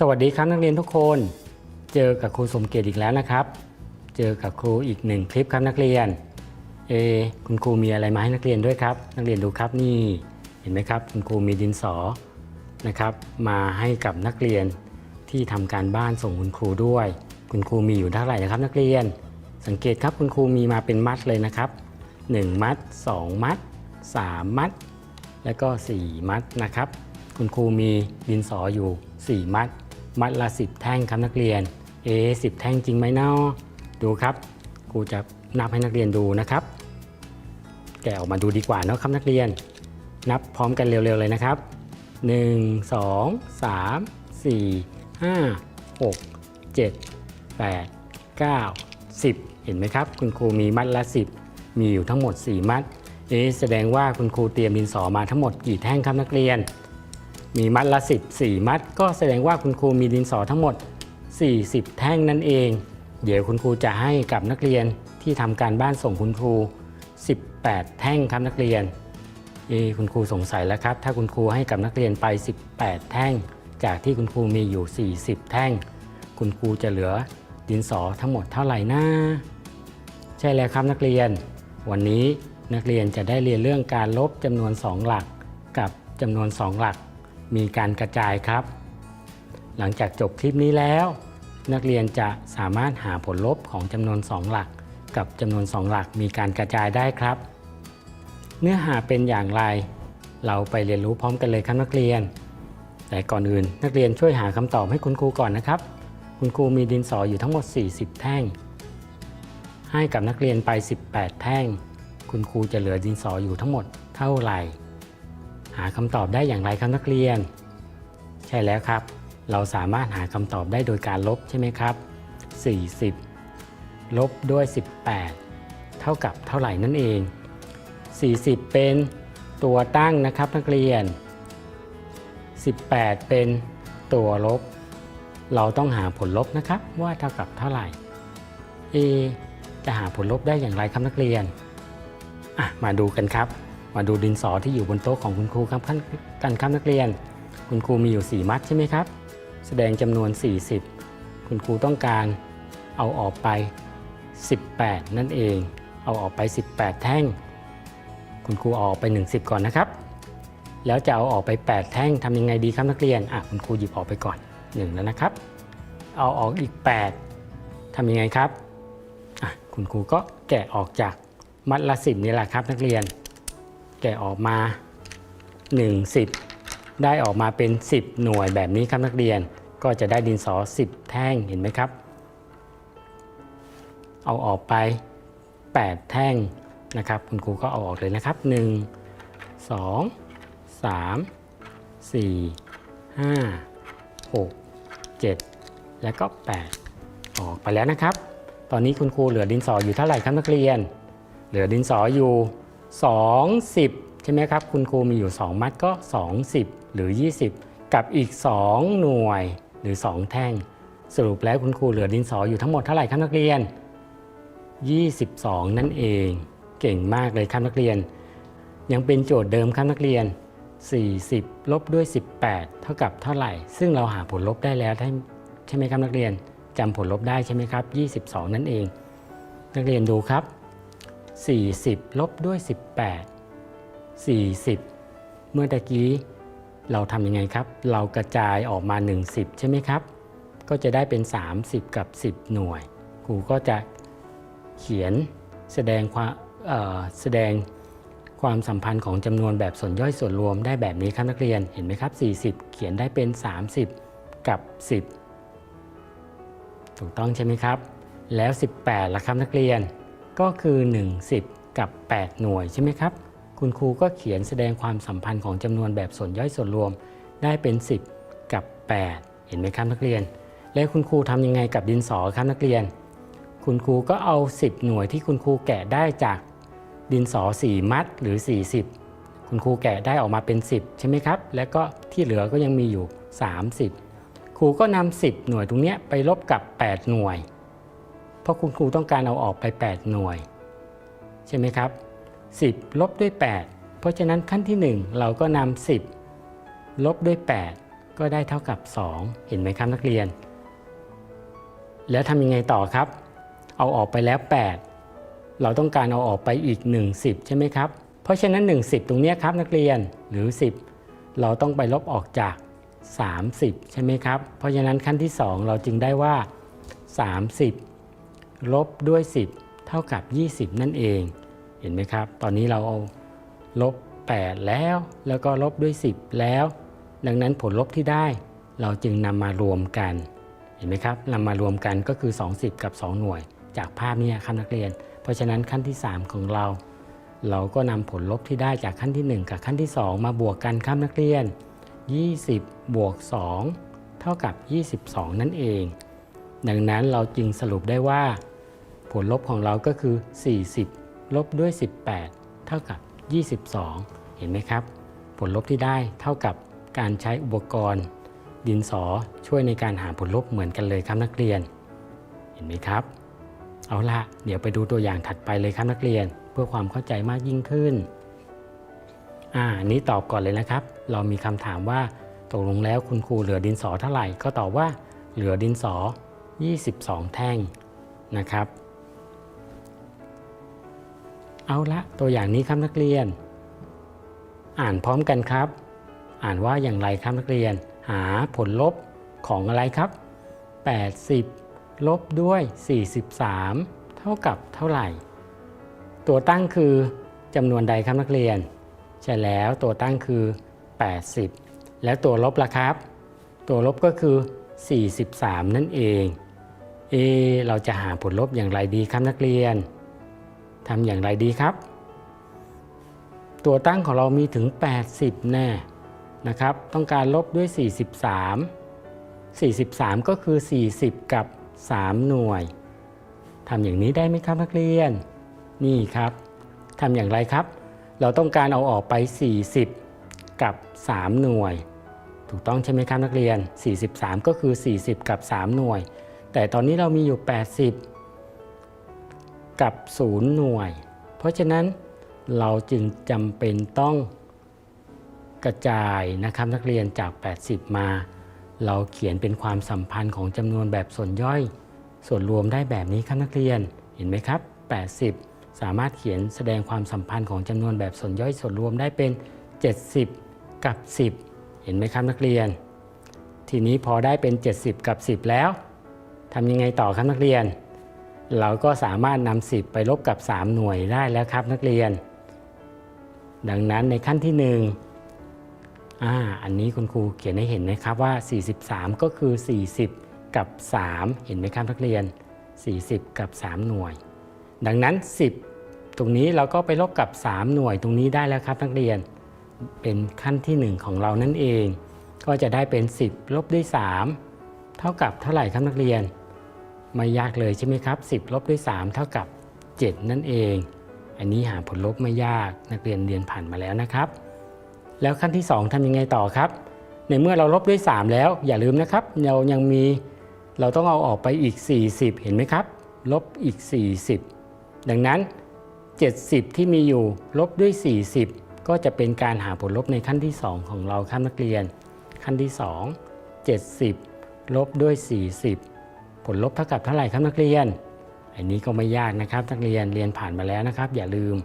สวัสดีครับนักเรียนทุกคน เจอกับครูสมเกียรติอีกแล้วนะครับ เจอกับครูอีกหนึ่งคลิปครับนักเรียน เอ คุณครูมีอะไรมาให้นักเรียนด้วยครับ นักเรียนดูครับนี่ เห็นไหมครับ คุณครูมีดินสอนะครับ มาให้กับนักเรียนที่ทำการบ้านส่งคุณครูด้วย คุณครูมีอยู่เท่าไหร่นะครับ นักเรียน สังเกตครับคุณครูมีมาเป็นมัดเลยนะครับ 1 มัด 2 มัด 3 มัด แล้วก็ 4 มัดนะครับ คุณครูมีดินสออยู่ 4 มัด มัดละ 10 แท่งครับนักเรียน เอ๊ะ10แท่งจริงไหมเนาะดูครับครูจะนับให้นักเรียนดูนะครับ แกะออกมาดูดีกว่าเนาะครับนักเรียน นับพร้อมกันเร็วๆเลยนะครับ 1 2 3 4 5 6 7 8 9 10 เห็นไหมครับ คุณครูมีมัดละ 10 มีอยู่ทั้งหมด 4 มัดเอ๊แสดงว่าคุณครูเตรียมดินสอมาทั้งหมดกี่แท่งครับนักเรียน มีมัดละ 14 มัด ก็แสดงว่าคุณครูมีดินสอทั้งหมด 40 แท่งนั่นเอง เดี๋ยวคุณครูจะให้กับนักเรียนที่ทำการบ้านส่งคุณครู 18 แท่งครับนักเรียนเอคุณครูสงสัยแล้วครับ ถ้าคุณครูให้กับนักเรียนไป 18 แท่ง จากที่คุณครูมีอยู่ 40 แท่ง คุณครูจะเหลือดินสอทั้งหมดเท่าไหร่นะใช่แล้วครับนักเรียน วันนี้นักเรียนจะได้เรียนเรื่องการลบจำนวน 2 หลักกับจำนวน 2 หลัก มีการกระจายครับ หลังจากจบคลิปนี้แล้ว นักเรียนจะสามารถหาผลลบของจำนวน 2 หลัก กับจำนวน 2 หลักมีการกระจายได้ครับ เนื้อหาเป็นอย่างไร เราไปเรียนรู้พร้อมกันเลยครับนักเรียน แต่ก่อนอื่นนักเรียนช่วยหาคำตอบให้คุณครูก่อนนะครับ คุณครูมีดินสออยู่ทั้งหมด 40 แท่ง ให้กับนักเรียนไป 18 แท่ง คุณครูจะเหลือดินสออยู่ทั้งหมดเท่าไหร่ หาคำตอบได้อย่างไรครับนักเรียน ใช่แล้วครับ เราสามารถหาคำตอบได้โดยการลบใช่ไหมครับ 40 ลบด้วย 18 เท่ากับเท่าไหร่นั่นเอง 40 เป็นตัวตั้งนะครับนักเรียน 18 เป็นตัวลบ เราต้องหาผลลบนะครับว่าเท่ากับเท่าไหร่เอจะหาผลลบได้อย่างไรครับนักเรียน อะ มาดูกันครับ มาดูดินสอที่อยู่บนโต๊ะของคุณครูครับขั้นกันครับนักเรียน คุณครูมีอยู่ 4 มัดใช่ไหมครับ แสดงจำนวน 40 คุณครูต้องการเอาออกไป 18 นั่นเอง เอาออกไป 18 แท่ง คุณครูเอาอกไป 10 ก่อนนะครับ แล้วจะเอาออกไป 8 แท่งทำยังไงดีครับนักเรียนอะคุณครูหยิบออกไปก่อน 1 แล้วนะครับ เอาออกอีก 8ทำยังไงครับอะคุณครูก็แกะออกจากมัดละสิบนี่แหละครับนักเรียน แกะออกมา 1 10 ได้ออกมาเป็น 10 หน่วยแบบนี้ครับนักเรียนก็จะได้ดินสอ 10 แท่งเห็นไหมครับ เอาออกไป 8 แท่งนะครับ คุณครูก็เอาออกเลยนะครับ 1 2 3 4 5 6 7 แล้วก็ 8 ออกไปแล้วนะครับ ตอนนี้คุณครูเหลือดินสออยู่เท่าไหร่ครับนักเรียน เหลือดินสออยู่ 20ใช่ไหมครับ คุณครูมีอยู่ 2 มัดก็20หรือ 20 กับอีก 2 หน่วยหรือ 2 แท่ง สรุปแล้วคุณครูเหลือดินสออยู่ทั้งหมดเท่าไหร่ครับนักเรียน 22 นั่นเอง เก่งมากเลยครับนักเรียน ยังเป็นโจทย์เดิมครับนักเรียน 40 ลบด้วย 18 เท่ากับเท่าไหร่ ซึ่งเราหาผลลบได้แล้วใช่ไหมครับนักเรียนจำผลลบได้ใช่ไหมครับ 22 นั่นเอง นักเรียนดูครับ 40 ลบด้วย 18 40 เมื่อตะกี้เราทำยังไงครับ เรากระจายออกมา 10 ใช่ไหมครับ ก็จะได้เป็น 30 กับ 10 หน่วย ครูก็จะเขียนแสดงความแสดงความสัมพันธ์ของจำนวนแบบส่วนย่อยส่วนรวมได้แบบนี้ครับนักเรียน เห็นไหมครับ 40 เขียนได้เป็น 30 กับ 10 ถูกต้องใช่ไหมครับ แล้ว 18ล่ะครับนักเรียน ก็คือ 1 10 กับ 8 หน่วยใช่ไหมครับ คุณครูก็เขียนแสดงความสัมพันธ์ของจำนวนแบบส่วนย่อยส่วนรวม ได้เป็น 10 กับ 8 เห็นไหมครับนักเรียน แล้วคุณครูทำยังไงกับดินสอครับนักเรียน คุณครูก็เอา 10 หน่วยที่คุณครูแกะได้จากดินสอ 4 มัดหรือ 40 คุณครูแกะได้ออกมาเป็น 10 ใช่ไหมครับ แล้วก็ที่เหลือก็ยังมีอยู่ 30 ครูก็นำ10 หน่วยตรงนี้ไปลบกับ 8 หน่วย ราะคุณครูต้องการเอาออกไป 8 หน่วย ใช่ไหมครับ 10 ลบด้วย 8 เพราะฉะนั้นขั้นที่ 1 เราก็นำ10 ลบด้วย 8 ก็ได้เท่ากับ 2 เห็นไหมครับนักเรียน แล้วทำยังไงต่อครับ เอาออกไปแล้ว 8 เราต้องการเอาออกไปอีก 1 10 ใช่ไหมครับ เพราะฉะนั้น 1 10 ตรงนี้ครับนักเรียนหรือ 10 เราต้องไปลบออกจาก 30 ใช่ไหมครับ เพราะฉะนั้นขั้นที่ 2 เราจึงได้ว่า 30 ลบด้วย 10 เท่ากับ 20 นั่นเอง เห็นไหมครับ ตอนนี้เราเอาลบ 8 แล้ว แล้วก็ลบด้วย 10 แล้ว ดังนั้นผลลบที่ได้เราจึงนำมารวมกัน เห็นไหมครับนำมารวมกันก็คือ 20 กับ 2 หน่วย จากภาพนี้ครับนักเรียน เพราะฉะนั้นขั้นที่ 3 ของเรา เราก็นำผลลบที่ได้จากขั้นที่ 1 กับขั้นที่ 2 มาบวกกันครับนักเรียน 20 บวก 2 เท่ากับ 22 นั่นเอง ดังนั้นเราจึงสรุปได้ว่า ผลลบของเราก็คือ 40 ลบด้วย 18 เท่ากับ 22 เห็นไหมครับ ผลลบที่ได้เท่ากับการใช้อุปกรณ์ ดินสอช่วยในการหาผลลบเหมือนกันเลยครับนักเรียน เห็นไหมครับ เอาละเดี๋ยวไปดูตัวอย่างถัดไปเลยครับนักเรียน เพื่อความเข้าใจมากยิ่งขึ้น อ่านนี้ตอบก่อนเลยนะครับ เรามีคำถามว่าตกลงแล้วคุณครูเหลือดินสอเท่าไหร่ก็ตอบว่าเหลือดินสอ 22 แท่งนะครับ เอาละตัวอย่างนี้ครับนักเรียน อ่านพร้อมกันครับ อ่านว่าอย่างไรครับนักเรียน หาผลลบของอะไรครับ 80 ลบด้วย 43 เท่ากับเท่าไหร่ ตัวตั้งคือจำนวนใดครับนักเรียน ใช่แล้วตัวตั้งคือ 80 แล้วตัวลบล่ะครับ ตัวลบก็คือ 43 นั่นเอง เอ เราจะหาผลลบอย่างไรดีครับนักเรียน ทำอย่างไรดีครับ ตัวตั้งของเรามีถึง 80 แน่นะครับ ต้องการลบด้วย 43 43 ก็คือ 40 กับ 3 หน่วยทำอย่างนี้ได้ไหมครับนักเรียน นี่ครับทำอย่างไรครับ เราต้องการเอาออกไป 40 กับ 3 หน่วย ถูกต้องใช่ไหมครับนักเรียน 43 ก็คือ 40 กับ 3 หน่วย แต่ตอนนี้เรามีอยู่ 80 กับ0หน่วย เพราะฉะนั้นเราจึงจำเป็นต้องกระจายนะครับนักเรียนจาก 80 มา เราเขียนเป็นความสัมพันธ์ของจำนวนแบบส่วนย่อย ส่วนรวมได้แบบนี้ครับนักเรียนเห็นไหมครับ 80 สามารถเขียนแสดงความสัมพันธ์ของจำนวนแบบส่วนย่อยส่วนรวมได้เป็น 70 กับ 10 เห็นไหมครับนักเรียน ทีนี้พอได้เป็น 70 กับ 10 แล้วทำยังไงต่อครับนักเรียน เราก็สามารถนำ10 ไปลบกับ 3 หน่วยได้แล้วครับนักเรียน ดังนั้นในขั้นที่ 1อ่าอันนี้คุณครูเขียนให้เห็นนะครับว่า 43 ก็คือ 40 กับ 3 เห็นไหมครับนักเรียน 40 กับ 3 หน่วย ดังนั้น 10 ตรงนี้เราก็ไปลบกับ 3 หน่วยตรงนี้ได้แล้วครับนักเรียน เป็นขั้นที่ 1 ของเรานั่นเอง ก็จะได้เป็น 10 ลบด้วย 3 เท่ากับเท่าไหร่ครับนักเรียน ไม่ยากเลยใช่ไหมครับ 10 ลบด้วย 3 เท่ากับ 7 นั่นเอง อันนี้หาผลลบไม่ยากนักเรียนเรียนผ่านมาแล้วนะครับ แล้วขั้นที่ 2ทำยังไงต่อครับ ในเมื่อเราลบด้วย 3 แล้วอย่าลืมนะครับ เรายังมีเราต้องเอาออกไปอีก 40 เห็นไหมครับ ลบอีก 40 ดังนั้น 70 ที่มีอยู่ลบด้วย 40 ก็จะเป็นการหาผลลบในขั้นที่ 2 ของเราครับนักเรียน ขั้นที่ 2 70 ลบด้วย 40 ผลลบเท่ากับเท่าไหร่ครับนักเรียน อันนี้ก็ไม่ยากนะครับ นักเรียนเรียนผ่านมาแล้วนะครับ อย่าลืม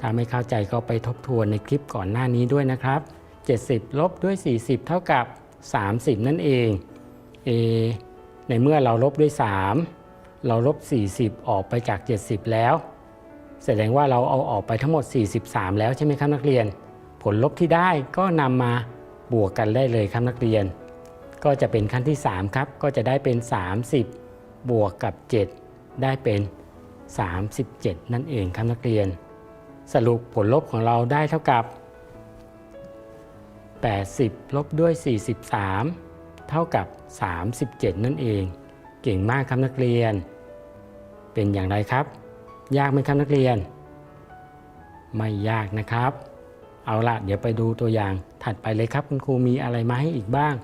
ถ้าไม่เข้าใจก็ไปทบทวนในคลิปก่อนหน้านี้ด้วยนะครับ 70 ลบด้วย 40 เท่ากับ 30 นั่นเองเอในเมื่อเราลบด้วย 3 เราลบ 40 ออกไปจาก 70 แล้ว แสดงว่าเราเอาออกไปทั้งหมด 43 แล้วใช่ไหมครับนักเรียน ผลลบที่ได้ก็นำมาบวกกันได้เลยครับนักเรียน ก็จะเป็นขั้นที่ 3 ครับ ก็จะได้เป็น 30 บวกกับ 7 ได้เป็น 37 นั่นเองครับนักเรียน สรุปผลลบของเราได้เท่ากับ 80 ลบด้วย 43 เท่ากับ 37 นั่นเอง เก่งมากครับนักเรียน เป็นอย่างไรครับ ยากไหมครับนักเรียน ไม่ยากนะครับ เอาละเดี๋ยวไปดูตัวอย่างถัดไปเลยครับคุณครูมีอะไรมาให้อีกบ้าง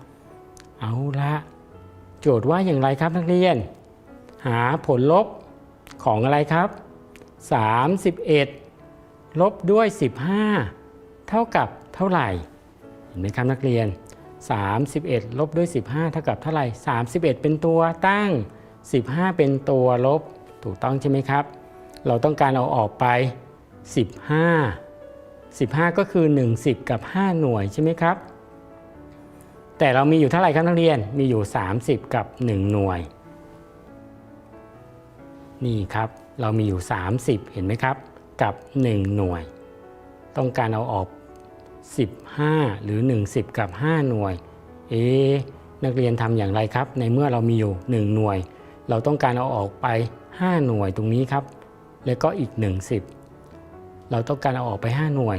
เอาละโจทย์ว่าอย่างไรครับนักเรียน หาผลลบของอะไรครับ 31 ลบด้วย 15 เท่ากับเท่าไหร่ เห็นไหมครับนักเรียน 31 ลบด้วย 15 เท่ากับเท่าไหร่ 31 เป็นตัวตั้ง 15 เป็นตัวลบ ถูกต้องใช่ไหมครับ เราต้องการเอาออกไป 15 15 ก็คือ 1 10 กับ 5 หน่วยใช่ไหมครับ แต่เรามีอยู่เท่าไหร่ครับนักเรียนมีอยู่ 30 กับ 1 หน่วย นี่ครับเรามีอยู่ 30 เห็นไหมครับ กับ 1 หน่วย ต้องการเอาออก 15 หรือ1 10กับ 5 หน่วย เอ๊นักเรียนทำอย่างไรครับ ในเมื่อเรามีอยู่ 1 หน่วย เราต้องการเอาออกไป 5 หน่วยตรงนี้ครับ แล้วก็อีก1 10เราต้องการเอาออกไป 5 หน่วย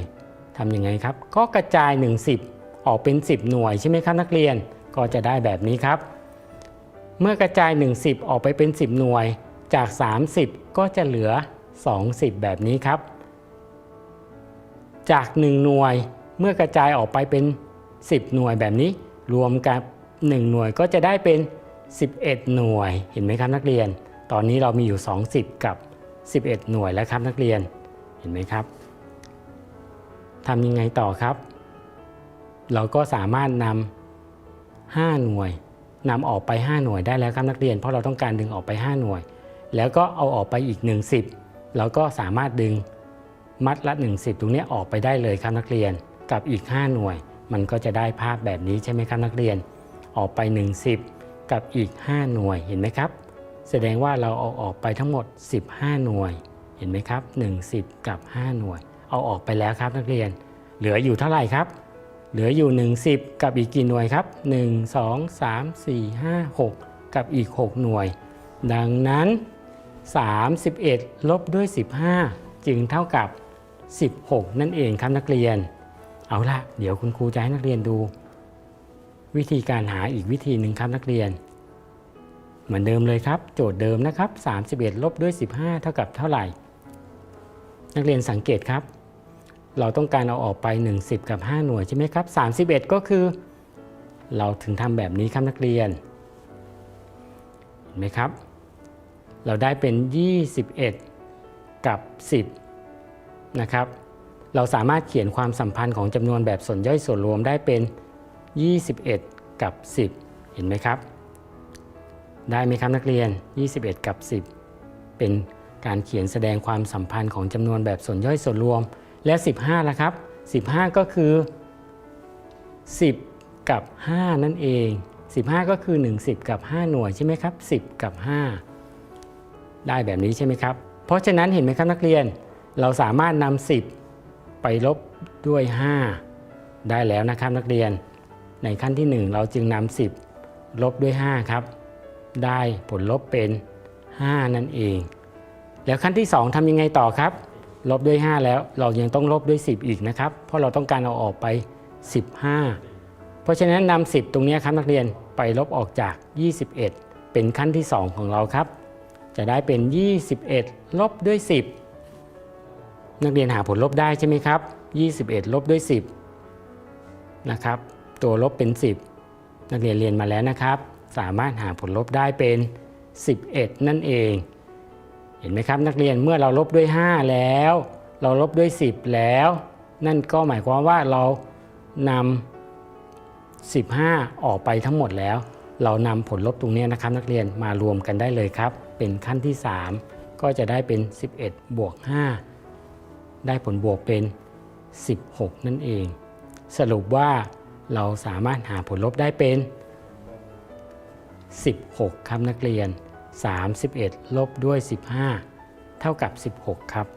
ทำยังไงครับ ก็กระจาย1 10 ออกเป็น 10 หน่วยใช่ไหมครับนักเรียนก็จะได้แบบนี้ครับ เมื่อกระจาย 10 ออกไปเป็น 10 หน่วย จาก 30 ก็จะเหลือ 20 แบบนี้ครับ จาก 1 หน่วยเมื่อกระจายออกไปเป็น 10 หน่วยแบบนี้ รวมกับ 1 หน่วยก็จะได้เป็น 11 หน่วยเห็นไหมครับนักเรียน ตอนนี้เรามีอยู่ 20 กับ 11 หน่วยแล้วครับนักเรียนเห็นไหมครับทำยังไงต่อครับ เราก็สามารถนำ5หน่วยนำออกไป 5 หน่วยได้แล้วครับนักเรียน เพราะเราต้องการดึงออกไป 5 หน่วย แล้วก็เอาออกไปอีก 1 10เราก็สามารถดึงมัดละ 1 10 ตรงนี้ออกไปได้เลยครับนักเรียน กับอีก 5 หน่วย มันก็จะได้ภาพแบบนี้ใช่ไหมครับนักเรียน ออกไป 1 10 กับอีก 5 หน่วยเห็นไหมครับ แสดงว่าเราเอาออกไปทั้งหมด 15 หน่วย เห็นไหมครับ1 10 กับ 5 หน่วย เอาออกไปแล้วครับนักเรียน เหลืออยู่เท่าไหร่ครับ เหลืออยู่ 1 10 กับอีกกี่หน่วยครับ 1 2 3 4 5 6 กับอีก 6 หน่วย ดังนั้น 31 ลบด้วย 15 จึงเท่ากับ 16 นั่นเองครับนักเรียน เอาละเดี๋ยวคุณครูจะให้นักเรียนดู วิธีการหาอีกวิธีหนึ่งครับนักเรียน เหมือนเดิมเลยครับ โจทย์เดิมนะครับ 31 ลบด้วย 15 เท่ากับเท่าไหร่ นักเรียนสังเกตครับ เราต้องการเอาออกไป 10 กับ 5 หน่วยใช่ไหมครับ 31 ก็คือ เราถึงทำแบบนี้ครับนักเรียน เห็นไหมครับ เราได้เป็น 21 กับ 10 นะครับ เราสามารถเขียนความสัมพันธ์ของจำนวนแบบส่วนย่อยส่วนรวมได้เป็น 21 กับ 10 เห็นไหมครับ ได้ไหมครับนักเรียน 21 กับ 10 เป็นการเขียนแสดงความสัมพันธ์ของจำนวนแบบส่วนย่อยส่วนรวม และ 15ละครับ 15 ก็คือ 10 กับ 5 นั่นเอง 15 ก็คือ 1 10 กับ 5 หน่วยใช่ไหมครับ 10 กับ 5 ได้แบบนี้ใช่ไหมครับ เพราะฉะนั้นเห็นไหมครับนักเรียน เราสามารถนำ10 ไปลบด้วย 5 ได้แล้วนะครับนักเรียน ในขั้นที่ 1 เราจึงนำ10 ลบด้วย 5 ครับ ได้ผลลบเป็น 5 นั่นเอง แล้วขั้นที่ 2ทำยังไงต่อครับ ลบด้วย 5 แล้วเรายังต้องลบด้วย 10 อีกนะครับ เพราะเราต้องการเอาออกไป 15 เพราะฉะนั้นนำ10 ตรงนี้ครับนักเรียนไปลบออกจาก 21 เป็นขั้นที่ 2 ของเราครับ จะได้เป็น 21 ลบด้วย 10 นักเรียนหาผลลบได้ใช่ไหมครับ 21 ลบด้วย 10 นะครับ ตัวลบเป็น 10 นักเรียนเรียนมาแล้วนะครับ สามารถหาผลลบได้เป็น 11 นั่นเอง เห็นไหมครับนักเรียนเมื่อเราลบด้วย 5 แล้ว เราลบด้วย 10 แล้ว นั่นก็หมายความว่าเรานำ15 ออกไปทั้งหมดแล้ว เรานำผลลบตรงนี้นะครับ นักเรียนมารวมกันได้เลยครับ เป็นขั้นที่ 3 ก็จะได้เป็น 11 บวก 5 ได้ผลบวกเป็น 16 นั่นเอง สรุปว่าเราสามารถหาผลลบได้เป็น 16 ครับนักเรียน 31 ลบด้วย 15 เท่ากับ 16 ครับ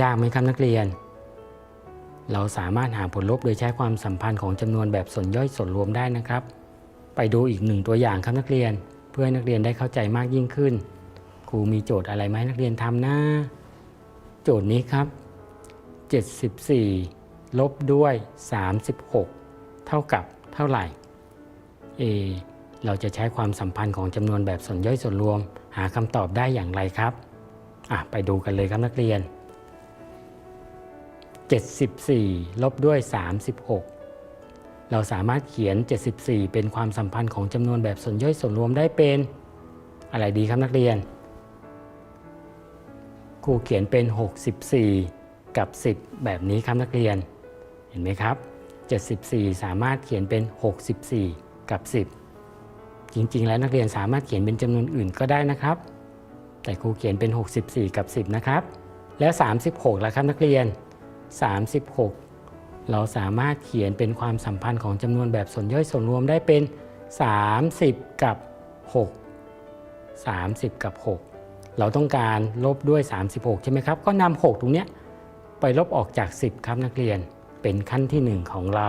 ยากไหมครับนักเรียน เราสามารถหาผลลบโดยใช้ความสัมพันธ์ของจำนวนแบบส่วนย่อยส่วนรวมได้นะครับ ไปดูอีกหนึ่งตัวอย่างครับนักเรียน เพื่อให้นักเรียนได้เข้าใจมากยิ่งขึ้น ครูมีโจทย์อะไรไหมนักเรียนทำนะโจทย์นี้ครับ 74 ลบด้วย 36 เท่ากับเท่าไหร่ A เราจะใช้ความสัมพันธ์ของจำนวนแบบส่วนย่อยส่วนรวม หาคำตอบได้อย่างไรครับไปดูกันเลยครับนักเรียน 74 ลบด้วย 36 เราสามารถเขียน 74 เป็นความสัมพันธ์ของจำนวนแบบส่วนย่อยส่วนรวมได้เป็น อะไรดีครับนักเรียน ครูเขียนเป็น 64 กับ 10 แบบนี้ครับนักเรียน เห็นไหมครับ 74 สามารถเขียนเป็น 64 กับ 10 จริงๆ แล้วนักเรียนสามารถเขียนเป็นจำนวนอื่นก็ได้นะครับ แต่ครูเขียนเป็น 64 กับ 10 นะครับ แล้ว 36ล่ะครับนักเรียน 36 เราสามารถเขียนเป็นความสัมพันธ์ของจำนวนแบบส่วนย่อยส่วนรวมได้เป็น 30 กับ 6 30 กับ 6 เราต้องการลบด้วย 36 ใช่ไหมครับ ก็นำ6ตรงเนี้ยไปลบออกจาก 10 ครับนักเรียน เป็นขั้นที่ 1 ของเรา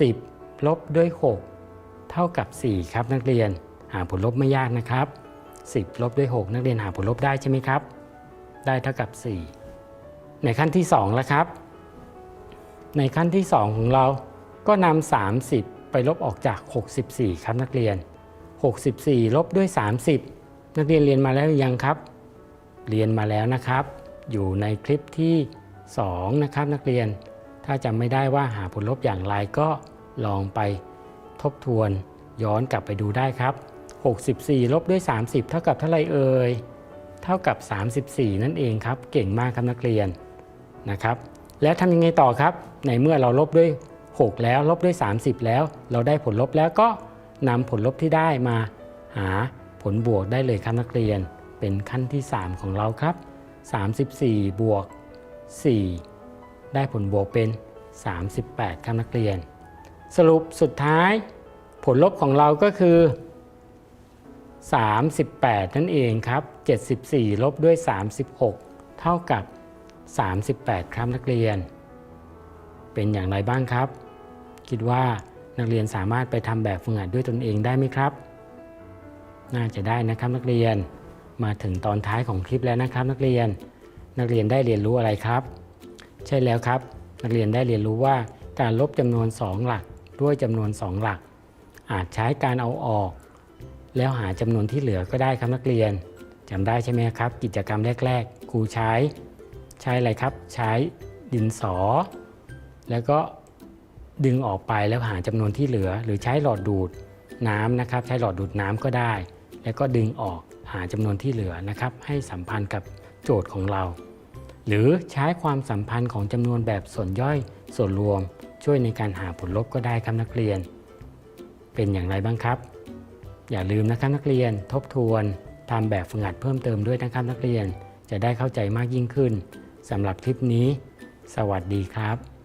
10 ลบด้วย 6 เท่ากับ 4 ครับนักเรียน หาผลลบไม่ยากนะครับ 10 ลบด้วย 6 นักเรียนหาผลลบได้ใช่ไหมครับ ได้เท่ากับ 4 ในขั้นที่2แล้วครับ ในขั้นที่ 2 ของเราก็นำ30 ไปลบออกจาก 64 ครับนักเรียน 64 ลบด้วย 30 นักเรียนเรียนมาแล้วหรือยังครับ เรียนมาแล้วนะครับ อยู่ในคลิปที่ 2 นะครับนักเรียน ถ้าจำไม่ได้ว่าหาผลลบอย่างไรก็ลองไป ทบทวนย้อนกลับไปดูได้ครับ 64 ลบด้วย 30 เท่ากับเท่าไรเอ่ย เท่ากับ 34 นั่นเองครับ เก่งมากครับนักเรียนนะครับ แล้วทำยังไงต่อครับ ในเมื่อเราลบด้วย 6 แล้วลบด้วย 30 แล้ว เราได้ผลลบแล้วก็นำผลลบที่ได้มาหาผลบวกได้เลยครับนักเรียน เป็นขั้นที่ 3 ของเราครับ 34 บวก 4 ได้ผลบวกเป็น 38 ครับนักเรียน สรุปสุดท้ายผลลบของเราก็คือ 38 นั่นเองครับ 74 ลบด้วย 36 เท่ากับ 38 ครับนักเรียน เป็นอย่างไรบ้างครับ คิดว่านักเรียนสามารถไปทำแบบฝึกหัดด้วยตนเองได้ไหมครับ น่าจะได้นะครับนักเรียน มาถึงตอนท้ายของคลิปแล้วนะครับ นักเรียน นักเรียนได้เรียนรู้อะไรครับ ใช่แล้วครับ นักเรียนได้เรียนรู้ว่าการลบจำนวน 2 หลัก ด้วยจำนวน 2 หลัก อาจใช้การเอาออก แล้วหาจำนวนที่เหลือก็ได้ครับนักเรียนจำได้ใช่ไหมครับ กิจกรรมแรก ๆ ครูใช้ ใช้อะไรครับ ใช้ดินสอ แล้วก็ดึงออกไปแล้วหาจำนวนที่เหลือ หรือใช้หลอดดูดน้ำนะครับ ใช้หลอดดูดน้ำก็ได้ แล้วก็ดึงออกหาจำนวนที่เหลือนะครับ ให้สัมพันธ์กับโจทย์ของเรา หรือใช้ความสัมพันธ์ของจำนวนแบบส่วนย่อย ส่วนรวมช่วยในการหาผลลบก็ได้ครับนักเรียน เป็นอย่างไรบ้างครับ อย่าลืมนะครับนักเรียนทบทวนทำแบบฝึกหัดเพิ่มเติมด้วยนะครับนักเรียนจะได้เข้าใจมากยิ่งขึ้นสำหรับคลิปนี้ สวัสดีครับ